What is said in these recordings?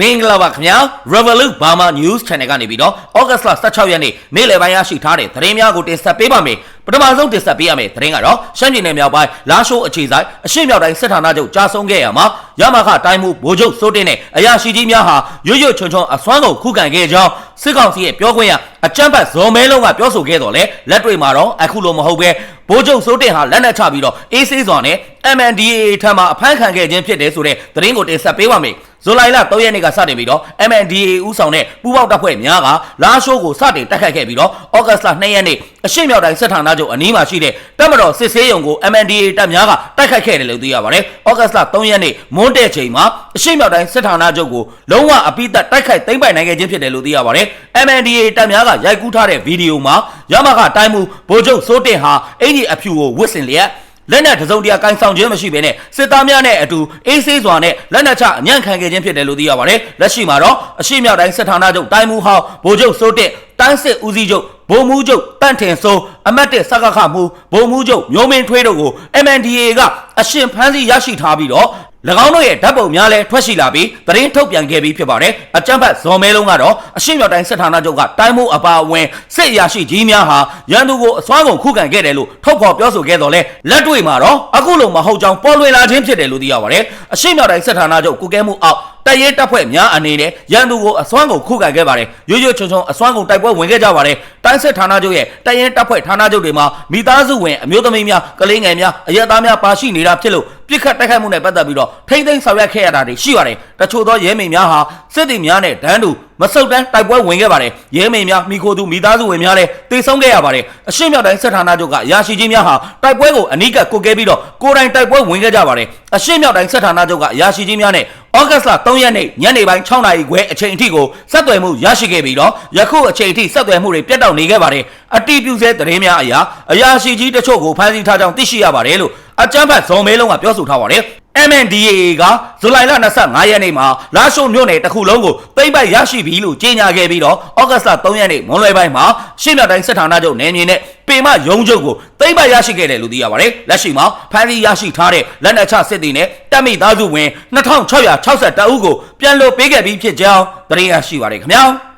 မင်္ဂလာပါခင်ဗျာ Revolut Burma News Channel ကနေပြီးတော့ August 16ရက်နေ့နေ့လယ်ပိုင်းရရှိထားတဲ့သတင်းများကိုတင်ဆက်ပေးပါမယ်ပထမဆုံးတင်ဆက်ပေးရမယ့်သတင်းကတော့ရှမ်းပြည်နယ်မြောက်ပိုင်းလာရှိုးအခြေဆိုင်အရှေ့မြောက်တိုင်းစစ်ဌာနချုပ်ကြာဆုံးခဲ့ရမှာရမခတိုင်းမှုဗိုလ်ချုပ်စိုးတင်နဲ့အရာရှိကြီးများဟာရွရွချွန်ချွန်အစွမ်းကုန်ခုခံခဲ့ကြောင်းစစ်ကောင်စီရဲ့ပြောခွင့်ရအကြမ်းဖက်ဇော်မဲလုံးကပြောဆိုခဲ့တော့လေလက်တွေ့မှာတော့အခုလိုမဟုတ်ပဲဗိုလ်ချုပ်စိုးတင်ဟာလက်နက်ချပြီးတော့အေးဆေးစွာနဲ့ MNDAA ထံမှအဖမ်းခံခဲ့ခြင်းဖြစ်တယ်ဆိုတဲ့သတင်းကိုတင်ဆက်ပေးပါမယ်ဇူလိုင်လ3ရက်နေ့ကစတင်ပြီးတော့ MNDAA ဦးဆောင်တဲ့ပူးပေါင်းတပ်ဖွဲ့များကလာရှိုးကိုစတင်တက်ခတ်ခဲ့ပြီးတော့ဩဂတ်လ2ရက်နေ့အရှေ့မြောက်တိုင်းစစ်ဌာနချုပ်အနီးမှာရှိတဲ့တပ်မတော်စစ်ဆေးရုံကို MNDAA တပ်များကတိုက်ခတ်ခဲ့တယ်လို့သိရပါတယ်။ဩဂတ်လ3ရက်နေ့မွန်းတဲ့ချိန်မှာအရှေ့မြောက်တိုင်းစစ်ဌာနချုပ်ကိုလုံးဝအပိသက်တိုက်ခိုက်သိမ်းပိုက်နိုင်ခဲ့ခြင်းဖြစ်တယ်လို့သိရပါတယ်။ MNDAA တပ်များကရိုက်ကူးထားတဲ့ဗီဒီယိုမှာရမခတိုင်းမှုဗိုလ်ချုပ်စိုးတင်ဟာအင်ကြီးအဖြူကိုဝတ်ဆင်လျက်လက်နက်တစုံတရာကင်ဆောင်ခြင်းမရှိဘဲနဲ့စစ်သားများနဲ့အတူအေးဆေးစွာနဲ့လက်နက်ချအညံ့ခံခဲ့ခြင်းဖြစ်တယ်လို့သိရပါတယ်။လက်ရှိမှာတော့အရှိမြောက်တိုင်းစစ်ဌာနချုပ်တိုင်းမှုဟောင်းဗိုလ်ချုပ်စိုးတက်တိုင်းစစ်ဦးစီးချုပ်ဗိုလ်မှူးချုပ်တန့်ထင်စိုးအမတ်တစ်စကခမှုဗိုလ်မှူးချုပ်မျိုးမင်းထွေးတို့ကို MNDAA ကအရှင်ဖမ်းဆီးရရှိထားပြီးတော့၎င်းတို့ရဲ့ဓာတ်ပုံများလည်းထွက်ရှိလာပြီးသတင်းထုတ်ပြန်ခဲ့ပြီးဖြစ်ပါတယ်။အကြမ်းဖက်ဇော်မဲလုံးကတော့အရှိမြောက်တိုင်းစစ်ဌာနချုပ်ကတိုင်းမှုအပါအဝင်စစ်အရာရှိကြီးများဟာရန်သူကိုအစွမ်းကုန်ခုခံခဲ့တယ်လို့ထုတ်ဖော်ပြောဆိုခဲ့တော်လဲလက်တွေ့မှာတော့အခုလိုမဟုတ်ကြောင်းပေါ်လွင်လာခြင်းဖြစ်တယ်လို့သိရပါတယ်။အရှိမြောက်တိုင်းစစ်ဌာနချုပ်ကုကဲမှုအောက် တရဲတပ်ဖွဲ့များအနေနဲ့ရန်သူကိုအစွမ်းကုန်ခုခံခဲ့ပါတယ်။ရွရွချွန်ချွန်အစွမ်းကုန်တိုက်ပွဲဝင်ခဲ့ကြပါတယ်။တိုင်းစစ်ဌာနချုပ်ရဲ့တရဲတပ်ဖွဲ့ဌာနချုပ်တွေမှာမိသားစုဝင်အမျိုးသမီးများကလေးငယ်များအရက်သားများပါရှိနေတာဖြစ်လို့ပြစ်ခတ်တိုက်ခိုက်မှုနဲ့ပတ်သက်ပြီးတော့ထိမ့်သိမ်းဆောင်ရွက်ခဲ့ရတာတွေရှိပါတယ်။တချို့သောရဲမိန်များဟာစစ်သည်များနဲ့ဒန်းတူမဆုတ်တန်းတိုက်ပွဲဝင်ခဲ့ပါတယ်။ရဲမိန်များမိခိုသူမိသားစုဝင်များလည်းတေဆုံးခဲ့ရပါတယ်။အရှင်းမြောက်တိုင်းစစ်ဌာနချုပ်ကရာရှိကြီးများဟာတိုက်ပွဲကိုအနီးကပ်ကိုကဲပြီးတော့ကိုယ်တိုင်တိုက်ပွဲဝင်ခဲ့ကြပါတယ်။အရှင်းမြောက်တိုင်းစစ်ဌာနချုပ်ကရာရှိကြီးများနဲ့ဩဂတ်စ်လ3ရက်နေ့ညနေပိုင်း6နာရီခွဲအချိန်အထိကိုဆက်သွယ်မှုရရှိခဲ့ပြီးတော့ယခုအချိန်အထိဆက်သွယ်မှုတွေပြတ်တောက်နေခဲ့ပါတယ်။အတီးပြူစဲသတင်းများအရာအရာရှိကြီးတချို့ကိုဖမ်းဆီးထားကြောင်းသိရှိရပါတယ်လို့အကြမ်းဖက်ဇော်မဲလုံးကပြောဆိုထားပါတယ်။ MNDAA ကဇူလိုင်လ25ရက်နေ့မှာလာရှိုးမြို့နယ်တစ်ခုလုံးကိုသိမ်းပိုက်ရရှိပြီလို့ကြေညာခဲ့ပြီးတော့ဩဂတ်စ်လ3ရက်နေ့မွန်းလွဲပိုင်းမှာရှေ့မြောက်တိုင်းစစ်ဌာနချုပ်နယ်မြေနဲ့ပေမရုံးချုပ်ကိုသိမ်းပိုက်ရရှိခဲ့တယ်လို့သိရပါတယ်။လက်ရှိမှာဖမ်းဆီးရရှိထားတဲ့လက်နက်ချစစ်သည်နဲ့တပ်မိသားစုဝင်2660ဦးကိုပြန်လွှတ်ပေးခဲ့ပြီးဖြစ်ကြောင်းသတင်းရရှိပါတယ်ခင်ဗျာ။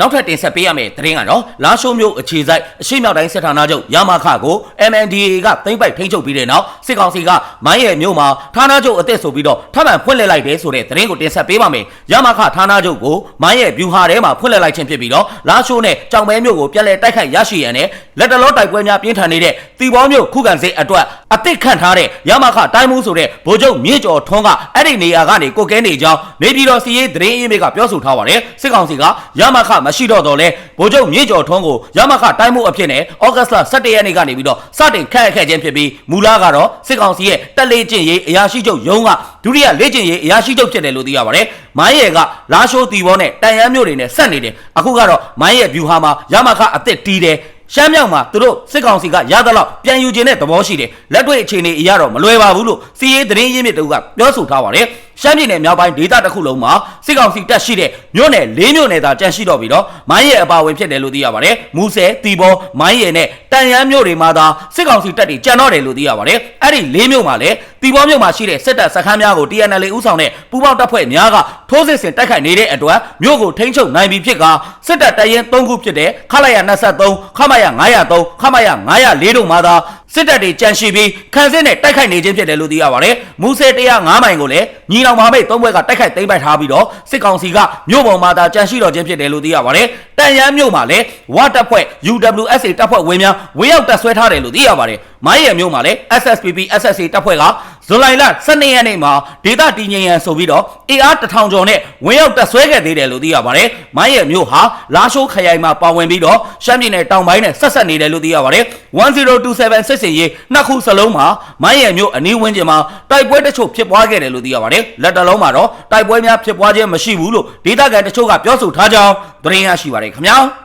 နောက်ထပ်တင်ဆက်ပေးရမယ့်သတင်းကတော့လာရှိုးမြို့အခြေစိုက်အရှိမြောက်တိုင်းစစ်ဌာနချုပ်ရမခကို MNDAA ကသိမ်းပိုက်ထိန်းချုပ်ပြီးတဲ့နောက်စစ်ကောင်စီကမိုင်းရဲမြို့မှာဌာနချုပ်အသစ်ဆိုပြီးတော့ထပ်မံဖွင့်လှစ်လိုက်တယ်ဆိုတဲ့သတင်းကိုတင်ဆက်ပေးပါမယ်။ရမခဌာနချုပ်ကိုမိုင်းရဲဗျူဟာထဲမှာဖွင့်လှစ်လိုက်ခြင်းဖြစ်ပြီးတော့လာရှိုးနဲ့ကြောင်မဲမြို့ကိုပြန်လည်တိုက်ခိုက်ရရှိရန်နဲ့လက်တလောတိုက်ပွဲများပြင်းထန်နေတဲ့တီဘောမြို့ခုခံစစ်အတွက်အသစ်ခန့်ထားတဲ့ရမခတိုင်းမှုဆိုတဲ့ဗိုလ်ချုပ်မြင့်ကျော်ထွန်းကအဲ့ဒီနေရာကနေကိုကဲနေကြောင်းနေပြည်တော်စီရေးသတင်းအင်းမေကပြောဆိုထားပါတယ်။စစ်ကောင်စီကရမခမရှိတော့တော့လဲဗိုလ်ချုပ်မြင့်ကျော်ထွန်းကိုရမခတိုင်းမှုအဖြစ်နဲ့ဩဂတ်စ်လ17ရက်နေ့ကနေပြီးတော့စတင်ခန့်အပ်ခဲ့ခြင်းဖြစ်ပြီးမူလကတော့စစ်ကောင်စီရဲ့တက်လေကျင့်ရေးအရာရှိချုပ်ရုံးကဒုတိယလေ့ကျင့်ရေးအရာရှိချုပ်ဖြစ်တယ်လို့သိရပါတယ်။မိုင်းရဲကလာရှိုးတီဘောနဲ့တန်ရမ်းမြို့တွေနဲ့ဆက်နေတယ်။အခုကတော့မိုင်းရဲဗျူဟာမှာရမခအစ်စ်တီးတယ်ရှမ်းမြောက်မှာသူတို့စစ်ကောင်စီကရသလောက်ပြန်ယူခြင်းတဲ့သဘောရှိတယ်လက်တွေ့အခြေအနေအရတော့မလွယ်ပါဘူးလို့စီရေးသတင်းရင်းမြစ်တို့ကပြောဆိုထားပါတယ် ရှမ်းပြည်နယ်မြောက်ပိုင်းဒေသတစ်ခုလုံးမှာစစ်ကောင်စီတပ်ရှိတဲ့မြို့နယ်၄မြို့နယ်သာကြန့်ရှိတော့ပြီးတော့မိုင်းရဲအပါဝင်ဖြစ်တယ်လို့သိရပါတယ်မူဆယ်တီဘောမိုင်းရဲနဲ့တန်ရန်မြို့တွေမှာသာစစ်ကောင်စီတပ်တွေကြံတော့တယ်လို့သိရပါတယ်အဲ့ဒီ၄မြို့မှာလည်းတီဘောမြို့မှာရှိတဲ့စစ်တပ်စခန်းများကို TNL ဦးဆောင်တဲ့ပူးပေါင်းတပ်ဖွဲ့များကထိုးစစ်ဆင်တိုက်ခိုက်နေတဲ့အတွက်မြို့ကိုထိန်းချုပ်နိုင်ပြီဖြစ်ကစစ်တပ်တရင်၃ခုဖြစ်တဲ့ခလာရ23ခမရ903ခမရ904တို့မှာသာ စစ်တပ်တွေကြန့်ရှိပြီးခံစစ်နဲ့တိုက်ခိုက်နေခြင်းဖြစ်တယ်လို့သိရပါတယ်။မူဆယ်105မိုင်ကိုလည်းညီနောင်မဟာမိတ်သုံးဘွဲကတိုက်ခိုက်သိမ်းပိုက်ထားပြီးတော့စစ်ကောင်စီကမြို့ပေါ်မှာသာကြန့်ရှိတော်ခြင်းဖြစ်တယ်လို့သိရပါတယ်။တန်ရန်မြို့မှာလည်းဝတပ်ဖွဲ့ UWSA တပ်ဖွဲ့ဝင်များဝေရောက်တပ်ဆွဲထားတယ်လို့သိရပါတယ်။မိုင်းရံမြို့မှာလည်း SSPP SSA တပ်ဖွဲ့က ဇူလိုင်လ12ရက်နေ့မှာဒေသတည်ငြိမ်ရန်ဆိုပြီးတော့ AR တထောင်ကျော်နဲ့ဝင်ရောက်တပ်ဆွဲခဲ့သေးတယ်လို့သိရပါတယ်။မိုင်းရံမြို့ဟာလာရှိုးခရိုင်မှာပါဝင်ပြီးတော့ရှမ်းပြည်နယ်တောင်ပိုင်းနဲ့ဆက်ဆက်နေတယ်လို့သိရပါတယ်။1027စစ်စင်ရေးနှစ်ခုစလုံးမှာမိုင်းရံမြို့အနီးဝန်းကျင်မှာတိုက်ပွဲတချို့ဖြစ်ပွားခဲ့တယ်လို့သိရပါတယ်။လက်တလုံးမှာတော့တိုက်ပွဲများဖြစ်ပွားခြင်းမရှိဘူးလို့ဒေသခံတချို့ကပြောဆိုထားကြောင်းသတင်းရရှိပါတယ်ခင်ဗျာ။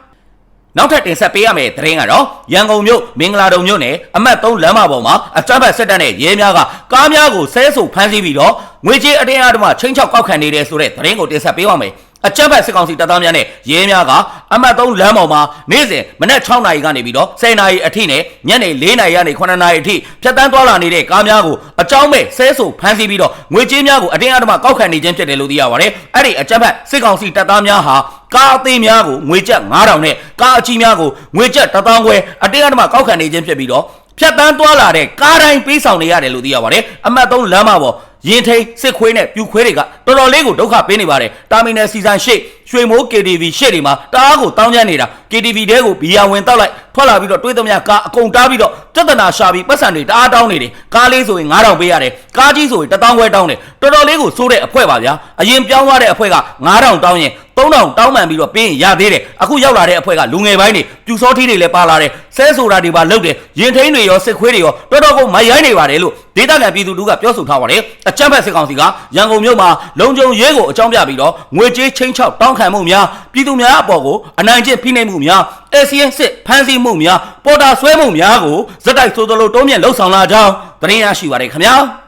နောက်ထပ်တင်ဆက်ပေးရမယ့်သတင်းကတော့ရန်ကုန်မြို့မင်္ဂလာတုံမြို့နယ်အမှတ်3လမ်းမပေါ်မှာအကြမ်းဖက်စစ်တပ်နဲ့ရဲများကကားများကိုဆဲဆူဖမ်းဆီးပြီးတော့ငွေကြေးအတင်းအဓမ္မချင်းချောက်ကောက်ခံနေတဲ့ဆိုတဲ့သတင်းကိုတင်ဆက်ပေးပါမယ် အကြမ်းဖက်စစ်ကောင်စီတပ်သားများနဲ့ရဲများကအမှတ်3လမ်းပေါ်မှာနေ့စဉ်မနက်6နာရီကနေပြီးတော့10နာရီအထိနဲ့ညနေ4နာရီကနေ9နာရီအထိဖြတ်တန်းသွားလာနေတဲ့ကားများကိုအကြောင်းမဲ့ဆဲဆိုဖမ်းဆီးပြီးတော့ငွေကြေးများကိုအတင်းအဓမ္မကောက်ခံနေခြင်းဖြစ်တယ်လို့သိရပါတယ်။အဲ့ဒီအကြမ်းဖက်စစ်ကောင်စီတပ်သားများဟာကားအသေးများကိုငွေကျပ်9000နဲ့ကားအကြီးများကိုငွေကျပ်1000ခွဲအတင်းအဓမ္မကောက်ခံနေခြင်းဖြစ်ပြီးတော့ဖြတ်တန်းသွားလာတဲ့ကားတိုင်းပေးဆောင်နေရတယ်လို့သိရပါတယ်။အမှတ်3လမ်းမပေါ် ရင်ထိန်စစ်ခွေးနဲ့ပြူခွေးတွေကတော်တော်လေးကိုဒုက္ခပေးနေပါတယ်တာမီနယ်စီဇန်ရှိရွှေမိုး KTV ရှေ့တွေမှာတအားကိုတောင်းကျမ်းနေတာ KTV တဲကိုဘီယာဝင်တောက်လိုက်ထွက်လာပြီးတော့တွေးသမျှကားအကုန်တားပြီးတော့ပြဿနာရှာပြီးပတ်စံတွေတအားတောင်းနေတယ်ကားလေးဆိုရင်9000ပေးရတယ်ကားကြီးဆိုရင်1000ခွဲတောင်းတယ်တော်တော်လေးကိုစိုးတဲ့အဖွဲပါဗျာအရင်ပြောင်းသွားတဲ့အဖွဲက9000တောင်းရင် 3000တောင်းမှန်ပြီးတော့ပေးရင်ရသေးတယ်အခုရောက်လာတဲ့အဖွဲကလူငယ်ပိုင်းတွေပြူစောထီးတွေလည်းပါလာတယ်ဆဲဆိုတာတွေပါလုပ်တယ်ရင်ထိန်တွေရောစစ်ခွေးတွေရောတော်တော်ကိုမရိုင်းနေပါတယ်လို့ဒေသခံပြည်သူတို့ကပြောဆိုထားပါတယ်အကြမ်းဖက်စစ်ကောင်စီကရန်ကုန်မြို့မှာလုံခြုံရေးကိုအကြောင်းပြပြီးတော့ငွေကြေးချင်းချောက်တောင်းခံမှုများပြည်သူများအပေါ်ကိုအနိုင်ကျင့်ဖိနှိပ်မှုများအစီရင်စစ်ဖမ်းဆီးမှုများပေါ်တာဆွဲမှုများကိုဇက်တိုက်ဆိုသလိုတုံးမြင့်လှုပ်ဆောင်လာကြောင်းသတင်းရရှိပါတယ်ခင်ဗျာ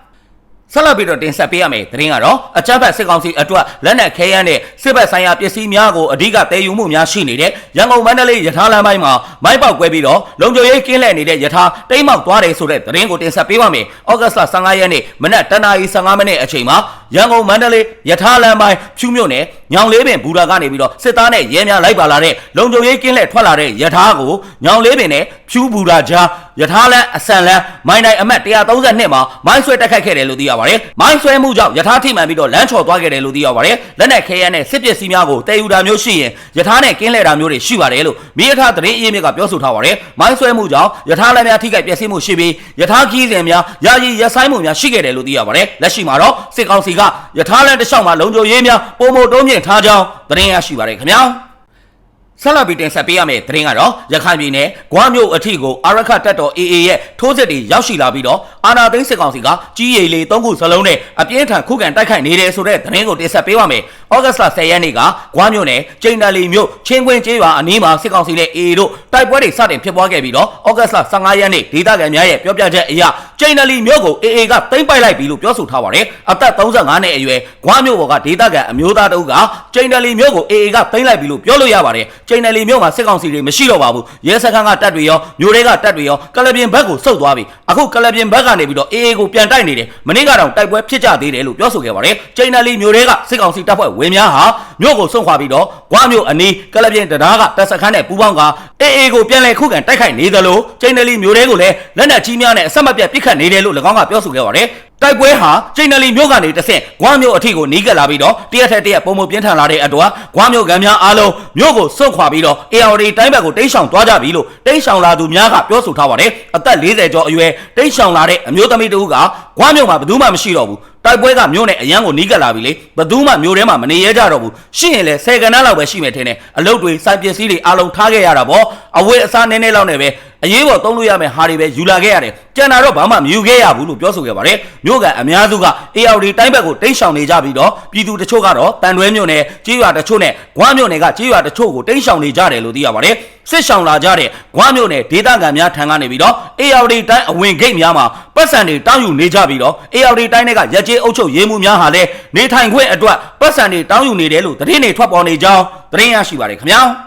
ဆက်လက်ပြီးတော့တင်ဆက်ပေးရမယ်သတင်းကတော့အကြမ်းဖက်စစ်ကောင်စီအတွက်လက်နက်ခဲယမ်းနဲ့စစ်ဘက်ဆိုင်ရာပစ္စည်းများကိုအဓိကတည်ယူမှုများရှိနေတဲ့ရန်ကုန်မန္တလေးရထားလမ်းပိုင်းမှာမိုက်ပေါက်ကွဲပြီးတော့လုံခြုံရေးကင်းလှည့်နေတဲ့ရထားတိမ်းမောက်သွားတယ်ဆိုတဲ့သတင်းကိုတင်ဆက်ပေးပါမယ်။ဩဂတ်စ်လ15ရက်နေ့မနက်တနာရီ15မိနစ်အချိန်မှာရန်ကုန်မန္တလေးရထားလမ်းပိုင်းဖြူမြို့နယ်ညောင်လေးပင်ဘူရာကနေပြီးတော့စစ်သားနဲ့ရဲများလိုက်ပါလာတဲ့လုံခြုံရေးကင်းလှည့်ထွက်လာတဲ့ရထားကိုညောင်လေးပင်နဲ့ဖြူဘူရာကြား ရထားလမ်းအဆန်လမ်းမိုင်းတိုင်းအမှတ်132မှာမိုင်းဆွဲတက်ခတ်ခဲ့တယ်လို့သိရပါတယ်။မိုင်းဆွဲမှုကြောင့်ရထားထိမှန်ပြီးတော့လမ်းချော်သွားခဲ့တယ်လို့သိရပါတယ်။လက်နက်ခဲယမ်းနဲ့စစ်ပစ္စည်းများကိုတည်ယူတာမျိုးရှိရင်ရထားနဲ့ကင်းလှည့်တာမျိုးတွေရှိပါတယ်လို့မိရထားသတင်းအရင်းမြစ်ကပြောဆိုထားပါတယ်။မိုင်းဆွဲမှုကြောင့်ရထားလမ်းများထိခိုက်ပျက်စီးမှုရှိပြီးရထားခီးစဉ်များယာယီရပ်ဆိုင်းမှုများရှိခဲ့တယ်လို့သိရပါတယ်။လက်ရှိမှာတော့စစ်ကောင်စီကရထားလမ်းတစ်လျှောက်မှာလုံခြုံရေးများပုံမတုံးမြင့်ထားကြောင်းသတင်းရရှိပါတယ်ခင်ဗျာ။ ဆက်လက်ပြီးတင်ဆက်ပေးရမယ့်သတင်းကတော့ရခိုင်ပြည်နယ်ဂွားမြို့အထိကိုအာရခတ်တပ်တော် AA ရဲ့ထိုးစစ်တွေရောက်ရှိလာပြီးတော့အာနာသိန်းစစ်ကောင်စီကကြီးရည်လေး၃ခုစလုံးနဲ့အပြင်းထန်ခုခံတိုက်ခိုက်နေတယ်ဆိုတဲ့သတင်းကိုတင်ဆက်ပေးပါမယ်။ဩဂတ်စ်လ10ရက်နေ့ကဂွားမြို့နယ်ကျိန်တလီမြို့ချင်းခွင်းကျေးရွာအနီးမှာစစ်ကောင်စီနဲ့ AA တို့တိုက်ပွဲတွေစတင်ဖြစ်ပွားခဲ့ပြီးတော့ဩဂတ်စ်လ15ရက်နေ့ဒေသခံများရဲ့ပြောပြချက်အရကျိန်တလီမြို့ကို AA ကသိမ်းပိုက်လိုက်ပြီလို့ပြောဆိုထားပါတယ်။အသက်35နှစ်အရွယ်ဂွားမြို့ပေါ်ကဒေသခံအမျိုးသားတအုပ်ကကျိန်တလီမြို့ကို AA ကသိမ်းလိုက်ပြီလို့ပြောလို့ရပါတယ်။ကျိန်တလီမြို့မှာစစ်ကောင်စီတွေမရှိတော့ပါဘူး။ရဲစခန်းကတပ်တွေရောမြို့တွေကတပ်တွေရောကလပြင်ဘက်ကိုဆုတ်သွားပြီ။အခုကလပြင်ဘက်ကနေပြီးတော့ AA ကိုပြန်တိုက်နေတယ်။မနေ့ကတော့တိုက်ပွဲဖြစ်ကြသေးတယ်လို့ပြောဆိုခဲ့ပါတယ်။ကျိန်တလီမြို့တွေကစစ်ကောင်စီတပ်ဖွဲ့ဝင်များဟာမြို့ကိုစွန့်ခွာပြီးတော့ဂွားမြို့အနီးကလပြင်တရားကတပ်စခန်းနဲ့ပူးပေါင်းက AA ကိုပြန်လည်ခုခံတိုက်ခိုက်နေသလိုကျိန်တလီမြို့တွေကိုလည်းလက်နက်ကြီးများနဲ့အဆက်မပြတ်ပစ်ခတ်နေတယ်လို့၎င်းကပြောဆိုခဲ့ပါတယ်။တိုက်ပွဲဟာကျိန်နလီမြို့ကနေတဆင့်ဂွားမြို့အထိကိုနီးကပ်လာပြီးတော့တရက်ထက်တရက်ပုံမပြင်းထန်လာတဲ့အတွက်ဂွားမြို့ကများအားလုံးမြို့ကိုစွန့်ခွာပြီးတော့ ARD တိုင်းဘက်ကိုတိမ်းရှောင်သွားကြပြီလို့တိမ်းရှောင်လာသူများကပြောဆိုထားပါတယ်။အသက်40ကျော်အရွယ်တိမ်းရှောင်လာတဲ့အမျိုးသမီးတဦးကဂွားမြို့မှာဘယ်သူမှမရှိတော့ဘူး။ တိုက်ပွဲကမြို့နဲ့အရန်ကိုနီးကပ်လာပြီလေဘယ်သူမှမြို့ထဲမှာမနေရကြတော့ဘူးရှိရင်လေဆယ်ကနန်းလောက်ပဲရှိမယ်ထင်တယ်အလုတ်တွေစိုက်ပစ္စည်းတွေအားလုံးထားခဲ့ရတာပေါ့အဝတ်အစားနည်းနည်းလောက်နဲ့ပဲအရေးပေါ်သုံးလို့ရမယ့်ဟာတွေပဲယူလာခဲ့ရတယ်ကျန်တာတော့ဘာမှမယူခဲ့ရဘူးလို့ပြောဆိုခဲ့ပါတယ်မြို့ကအများစုက AR တိုင်းဘက်ကိုတိတ်ရှောင်နေကြပြီးတော့ပြည်သူတချို့ကတော့တန်တွဲမြို့နယ်ကြေးရွာတချို့နဲ့ဂွားမြို့နယ်ကကြေးရွာတချို့ကိုတိတ်ရှောင်နေကြတယ်လို့သိရပါတယ်စစ်ရှောင်လာကြတဲ့ဂွားမြို့နယ်ဒေသခံများထံကနေပြီးတော့ AR တိုင်းအဝင်ဂိတ်များမှာပတ်စံတွေတောင်းယူနေကြပြီးတော့ AR တိုင်းတွေကရက်ကျေးအုပ်ချုပ်ရေးမှုများဟာလည်းနေထိုင်ခွင့်အတွက်ပတ်စံတွေတောင်းယူနေတယ်လို့သတင်းတွေထွက်ပေါ်နေကြောင်းသတင်းရရှိပါတယ်ခင်ဗျာ